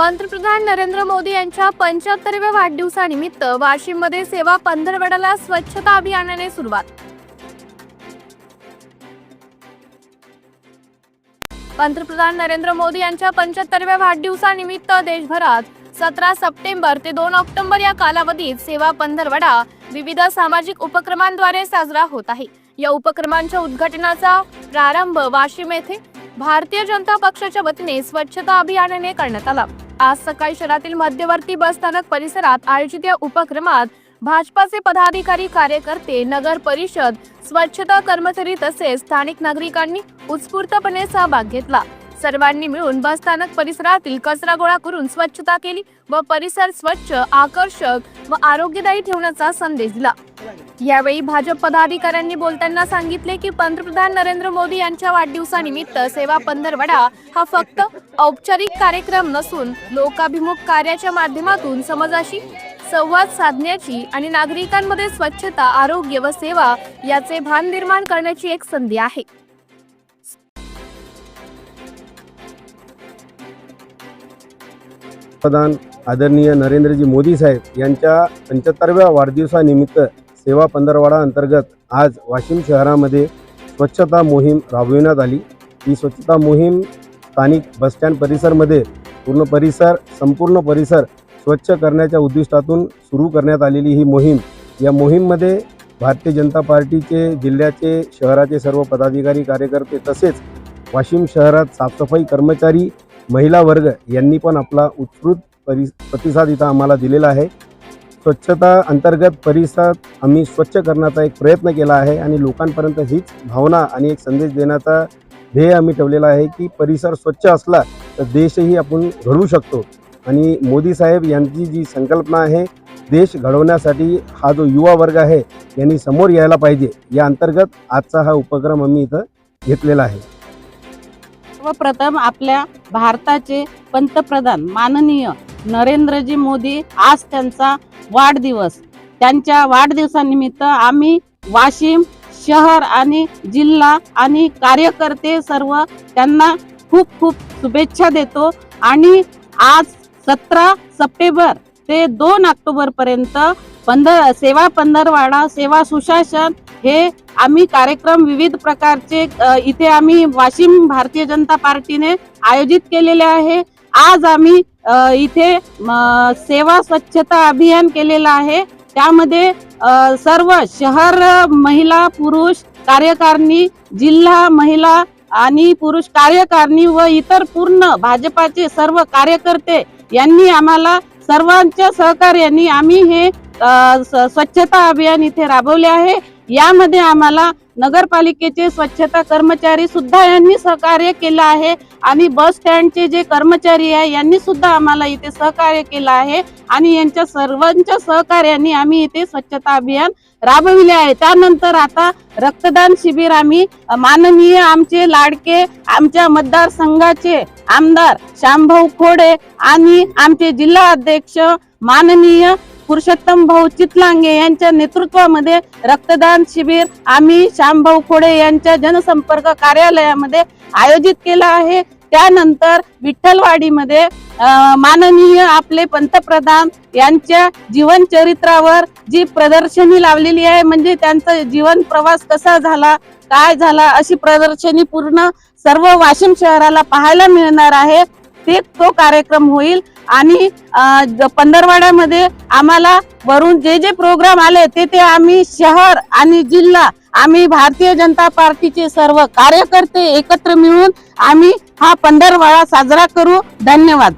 पंतप्रधान नरेंद्र मोदी यांच्या पंच्याहत्तरव्या वाढदिवसानिमित्त वाशिममध्ये सेवा पंधरवड्याला स्वच्छता अभियानाने सुरुवात. पंतप्रधान नरेंद्र मोदी यांच्या पंच्याहत्तरव्या वाढदिवसानिमित्त देशभरात सतरा सप्टेंबर ते दोन ऑक्टोबर या कालावधीत सेवा पंधरवडा विविध सामाजिक उपक्रमांद्वारे साजरा होत आहे. या उपक्रमांच्या उद्घाटनाचा प्रारंभ वाशिम येथे भारतीय जनता पक्षाच्या वतीने स्वच्छता अभियानाने करण्यात आला. आज सकाळी शहरातील मध्यवर्ती बस स्थानक परिसरात आयोजित या उपक्रमात भाजपाचे पदाधिकारी कार्यकर्ते नगर परिषद स्वच्छता कर्मचारी तसेच स्थानिक नागरिकांनी उत्स्फूर्तपणे सहभाग घेतला. सर्वांनी मिळून बस स्थानक परिसरातील कचरा गोळा करून स्वच्छता केली व परिसर स्वच्छ आकर्षक व आरोग्यदायी ठेवण्याचा संदेश दिला. यावेळी भाजप पदाधिकाऱ्यांनी बोलताना सांगितले की पंतप्रधान नरेंद्र मोदी यांच्या वाढदिवसानिमित्त सेवा पंधरवडा हा फक्त औपचारिक कार्यक्रम नसून लोकाभिमुख कार्याच्या माध्यमातून समाजाशी संवाद साधण्याची आणि नागरिकांमध्ये स्वच्छता आरोग्य व सेवा याचे भान निर्माण करण्याची एक संधी आहे. पंतप्रधान आदरणीय नरेंद्रजी मोदी साहेब यांच्या पंच्याहत्तरव्या वाढदिवसानिमित्त सेवा पंधरवाडा अंतर्गत आज वाशिम शहरामध्ये स्वच्छता मोहीम राबविण्यात आली. ही स्वच्छता मोहीम स्थानिक बसस्टँड परिसरमध्ये पूर्ण परिसर संपूर्ण परिसर स्वच्छ करण्याच्या उद्दिष्टातून सुरू करण्यात आलेली ही मोहीम या मोहीममध्ये भारतीय जनता पार्टीचे जिल्ह्याचे शहराचे सर्व पदाधिकारी कार्यकर्ते तसेच वाशिम शहरात साफसफाई कर्मचारी महिला वर्ग यांनी पण आपला उत्स्फूर्त परि प्रतिसाद इथं आम्हाला दिलेला आहे. स्वच्छता अंतर्गत परिसर आम्ही स्वच्छ करण्याचा एक प्रयत्न केला आहे आणि लोकांपर्यंत हीच भावना आणि एक संदेश देण्याचा ध्येय आम्ही ठेवलेला आहे की परिसर स्वच्छ असला तर देशही आपण घडवू शकतो. आणि मोदी साहेब यांची जी संकल्पना आहे देश घडवण्यासाठी हा जो युवा वर्ग आहे यांनी समोर यायला पाहिजे. या अंतर्गत आजचा हा उपक्रम आम्ही इथं घेतलेला आहे. सर्वप्रथम आपल्या भारताचे पंतप्रधान माननीय नरेंद्रजी मोदी आज त्यांचा वाढदिवस. त्यांच्या वाढदिवसानिमित्त आम्ही वाशिम शहर आणि जिल्हा आणि कार्यकर्ते सर्व त्यांना खूप खूप शुभेच्छा देतो. आणि आज सतरा सप्टेंबर ते दोन ऑक्टोबर पर्यंत पंधर सेवा पंधरवाडा सेवा सुशासन हे आम्ही कार्यक्रम विविध प्रकारचे इथे आम्ही वाशिम भारतीय जनता पार्टीने आयोजित केलेले आहे. आज आम्ही इथे सेवा स्वच्छता अभियान केलेलं आहे. त्यामध्ये सर्व शहर महिला पुरुष कार्यकारिणी जिल्हा महिला आणि पुरुष कार्यकारिणी व इतर पूर्ण भाजपाचे सर्व कार्यकर्ते यांनी आम्हाला सर्वांच्या सहकार्याने आम्ही हे स्वच्छता अभियान इथे राबवले आहे. यामध्ये आम्हाला नगरपालिकेचे स्वच्छता कर्मचारी सुद्धा यांनी सहकार्य केलं आहे. आणि बस स्टँडचे जे कर्मचारी आहे यांनी सुद्धा आम्हाला इथे सहकार्य केलं आहे आणि यांच्या सर्वांच्या सहकार्याने आम्ही इथे स्वच्छता अभियान राबविले आहे. त्यानंतर आता रक्तदान शिबिर आम्ही माननीय आमचे लाडके आमच्या मतदारसंघाचे आमदार श्यामभाऊ खोडे आणि आमचे जिल्हा अध्यक्ष माननीय पुरुषोत्तम भाऊ चितलांगे यांच्या नेतृत्वामध्ये रक्तदान शिबिर आम्ही श्यामभाऊ खोडे यांच्या जनसंपर्क कार्यालयामध्ये आयोजित केलं आहे. त्यानंतर विठ्ठलवाडीमध्ये माननीय आपले पंतप्रधान यांच्या जीवन चरित्रावर जी प्रदर्शनी लावलेली आहे म्हणजे त्यांचा जीवन प्रवास कसा झाला काय झाला अशी प्रदर्शनी पूर्ण सर्व वाशिम शहराला पाहायला मिळणार आहे. ते तो कार्यक्रम होईल. आणि पंधरवाड्यामध्ये आम्हाला वरून जे जे प्रोग्राम आले ते ते आम्ही शहर आणि जिल्हा आम्ही भारतीय जनता पार्टीचे सर्व कार्यकर्ते एकत्र मिळून आम्ही हा पंधरवाडा साजरा करू. धन्यवाद.